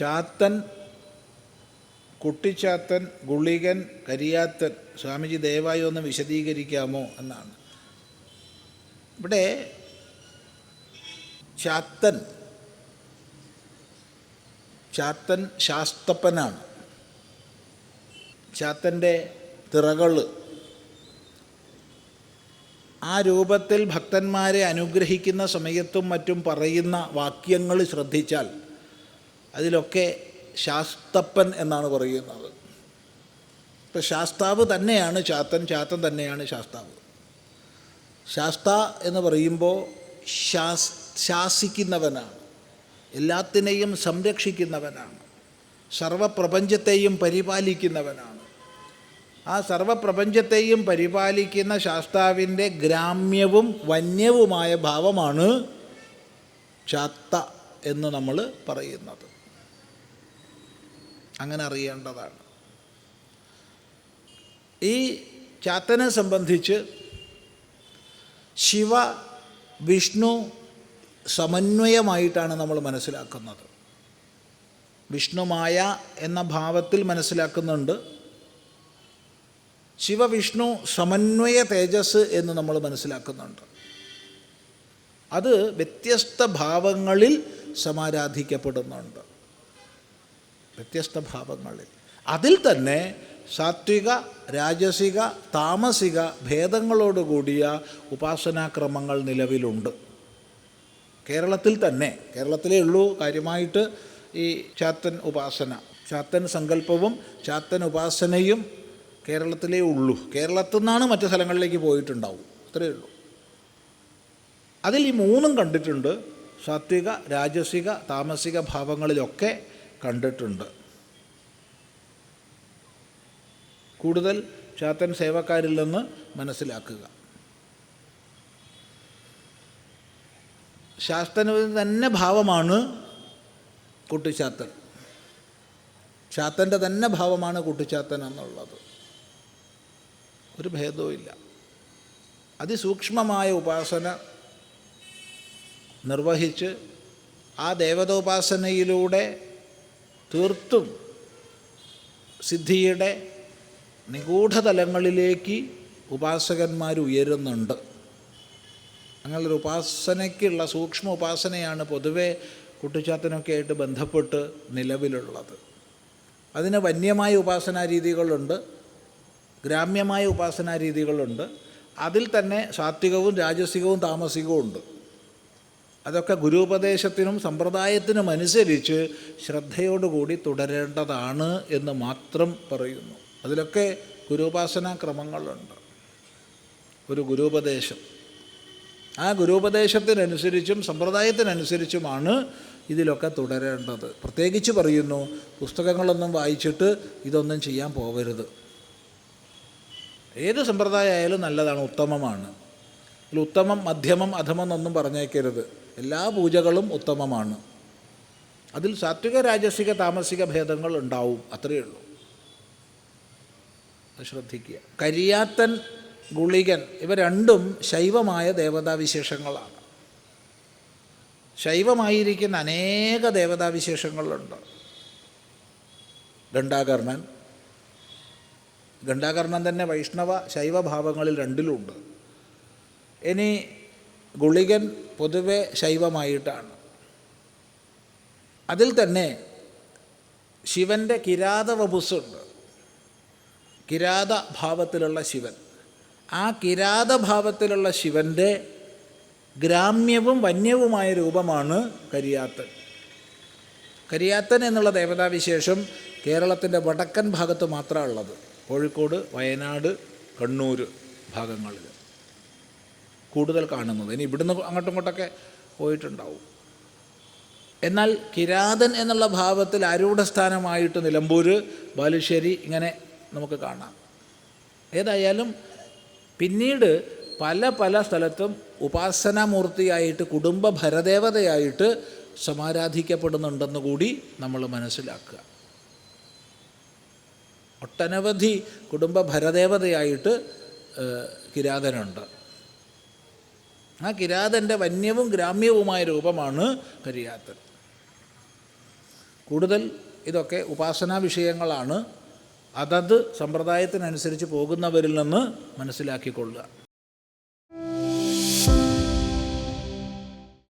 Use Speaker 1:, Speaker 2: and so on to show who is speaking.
Speaker 1: ചാത്തൻ കുട്ടിച്ചാത്തൻ ഗുളികൻ കരിയാത്തൻ സ്വാമിജി ദയവായി ഒന്ന് വിശദീകരിക്കാമോ എന്നാണ്. ഇവിടെ ചാത്തൻ ചാത്തൻ ശാസ്തപ്പനാണ്. ചാത്തന്റെ തിറകൾ ആ രൂപത്തിൽ ഭക്തന്മാരെ അനുഗ്രഹിക്കുന്ന സമയത്തും മറ്റും പറയുന്ന വാക്യങ്ങൾ ശ്രദ്ധിച്ചാൽ അതിലൊക്കെ ശാസ്തപ്പൻ എന്നാണ് പറയുന്നത്. ഇപ്പം ശാസ്താവ് തന്നെയാണ് ചാത്തൻ ചാത്തൻ തന്നെയാണ് ശാസ്താവ്. ശാസ്ത എന്ന് പറയുമ്പോൾ ശാസ് ശാസിക്കുന്നവനാണ്. എല്ലാത്തിനെയും സംരക്ഷിക്കുന്നവനാണ്. സർവപ്രപഞ്ചത്തെയും പരിപാലിക്കുന്നവനാണ്. ആ സർവപ്രപഞ്ചത്തെയും പരിപാലിക്കുന്ന ശാസ്താവിന്റെ ഗ്രാമ്യവും വന്യവുമായ ഭാവമാണ് ചാത്ത എന്ന് നമ്മൾ പറയുന്നത്. അങ്ങനെ അറിയേണ്ടതാണ്. ഈ ചാത്തനെ സംബന്ധിച്ച് ശിവ വിഷ്ണു സമന്വയമായിട്ടാണ് നമ്മൾ മനസ്സിലാക്കുന്നത്. വിഷ്ണുമായ എന്ന ഭാവത്തിൽ മനസ്സിലാക്കുന്നുണ്ട്. ശിവവിഷ്ണു സമന്വയ തേജസ് എന്ന് നമ്മൾ മനസ്സിലാക്കുന്നുണ്ട്. അത് വ്യത്യസ്ത ഭാവങ്ങളിൽ സമാരാധിക്കപ്പെടുന്നുണ്ട്. വ്യത്യസ്ത ഭാവങ്ങളിൽ. അതിൽ തന്നെ സാത്വിക രാജസിക താമസിക ഭേദങ്ങളോടുകൂടിയ ഉപാസനാക്രമങ്ങൾ നിലവിലുണ്ട്. കേരളത്തിൽ തന്നെ കേരളത്തിലേ ഉള്ളൂ കാര്യമായിട്ട് ഈ ചാത്തൻ ഉപാസന. ചാത്തൻ സങ്കല്പവും ചാത്തൻ ഉപാസനയും കേരളത്തിലേ ഉള്ളൂ. കേരളത്തിൽ നിന്നാണ് മറ്റു സ്ഥലങ്ങളിലേക്ക് പോയിട്ടുണ്ടാവും. അത്രയേ ഉള്ളൂ. അതിൽ ഈ മൂന്നും കണ്ടിട്ടുണ്ട്. സാത്വിക രാജസിക താമസിക ഭാവങ്ങളിലൊക്കെ കണ്ടിട്ടുണ്ട്. കൂടുതൽ ചാത്തൻ സേവക്കാരിൽ നിന്ന് മനസ്സിലാക്കുക. ശാസ്ത്രന് തന്നെ ഭാവമാണ് കുട്ടിച്ചാത്തൻ. ചാത്തന്റെ തന്നെ ഭാവമാണ് കുട്ടിച്ചാത്തൻ എന്നുള്ളത്. ഒരു ഭേദവും ഇല്ല അതിസൂക്ഷ്മമായ ഉപാസന നിർവഹിച്ച് ആ ദേവതോപാസനയിലൂടെ തീർത്തും സിദ്ധിയുടെ നിഗൂഢതലങ്ങളിലേക്ക് ഉപാസകന്മാർ ഉയരുന്നുണ്ട് അങ്ങനെയൊരു ഉപാസനയ്ക്കുള്ള സൂക്ഷ്മ ഉപാസനയാണ് പൊതുവെ കുട്ടിച്ചാത്തനൊക്കെ ആയിട്ട് ബന്ധപ്പെട്ട് നിലവിലുള്ളത്. അതിന് വന്യമായ ഉപാസനാ രീതികളുണ്ട് ഗ്രാമ്യമായ ഉപാസനാ രീതികളുണ്ട്. അതിൽ തന്നെ സാത്വികവും രാജസികവും താമസികവും ഉണ്ട് അതൊക്കെ ഗുരുപദേശത്തിനും സമ്പ്രദായത്തിനും അനുസരിച്ച് ശ്രദ്ധയോടുകൂടി തുടരേണ്ടതാണ് എന്ന് മാത്രം പറയുന്നു. അതിലൊക്കെ ഗുരുപാസനാ ക്രമങ്ങളുണ്ട്. ഒരു ഗുരുപദേശം. ആ ഗുരുപദേശത്തിനനുസരിച്ചും സമ്പ്രദായത്തിനനുസരിച്ചുമാണ് ഇതിലൊക്കെ തുടരേണ്ടത്. പ്രത്യേകിച്ച് പറയുന്നു പുസ്തകങ്ങളൊന്നും വായിച്ചിട്ട് ഇതൊന്നും ചെയ്യാൻ പോകരുത് ഏത് സമ്പ്രദായമായാലും നല്ലതാണ് ഉത്തമമാണ്. ഇതിൽ ഉത്തമം മധ്യമം അധമം എന്നൊന്നും പറഞ്ഞേക്കരുത്. എല്ലാ പൂജകളും ഉത്തമമാണ്. അതിൽ സാത്വിക രാജസിക താമസിക ഭേദങ്ങൾ ഉണ്ടാവും. അത്രയേ ഉള്ളൂ. അത് ശ്രദ്ധിക്കുക. കരിയാത്തൻ ഗുളികൻ ഇവ രണ്ടും ശൈവമായ ദേവതാവിശേഷങ്ങളാണ്. ശൈവമായിരിക്കുന്ന അനേക ദേവതാവിശേഷങ്ങളുണ്ട്. ഗണ്ടാകർണൻ ഗണ്ടാകർണൻ തന്നെ വൈഷ്ണവ ശൈവഭാവങ്ങളിൽ രണ്ടിലുണ്ട്. ഇനി ഗുളികൻ പൊതുവെ ശൈവമായിട്ടാണ്. അതിൽ തന്നെ ശിവന്റെ കിരാതവപുസ്സുണ്ട് കിരാത ഭാവത്തിലുള്ള ശിവൻ. ആ കിരാതഭാവത്തിലുള്ള ശിവന്റെ ഗ്രാമ്യവും വന്യവുമായ രൂപമാണ് കരിയാത്തൻ. കരിയാത്തൻ എന്നുള്ള ദേവതാവിശേഷം കേരളത്തിന്റെ വടക്കൻ ഭാഗത്ത് മാത്രമാണ് ഉള്ളത്. കോഴിക്കോട് വയനാട് കണ്ണൂർ ഭാഗങ്ങളിൽ കൂടുതൽ കാണുന്നത്. ഇനി ഇവിടുന്ന് അങ്ങോട്ടും ഇങ്ങോട്ടൊക്കെ പോയിട്ടുണ്ടാവും. എന്നാൽ കിരാതൻ എന്നുള്ള ഭാവത്തിൽ ആരൂഢസ്ഥാനമായിട്ട് നിലമ്പൂർ ബാലുശ്ശേരി ഇങ്ങനെ നമുക്ക് കാണാം. ഏതായാലും പിന്നീട് പല പല സ്ഥലത്തും ഉപാസനാമൂർത്തിയായിട്ട് കുടുംബ ഭരദേവതയായിട്ട് സമാരാധിക്കപ്പെടുന്നുണ്ടെന്ന് കൂടി നമ്മൾ മനസ്സിലാക്കുക. ഒട്ടനവധി കുടുംബ ഭരദേവതയായിട്ട് കിരാതനുണ്ട്. ആ കിരാതന്റെ വന്യവും ഗ്രാമ്യവുമായ രൂപമാണ് കരിയാത്തൻ. കൂടുതൽ ഇതൊക്കെ ഉപാസനാ വിഷയങ്ങളാണ്. അതത് സമ്പ്രദായത്തിനനുസരിച്ച് പോകുന്നവരിൽ നിന്ന് മനസ്സിലാക്കിക്കൊള്ളുക.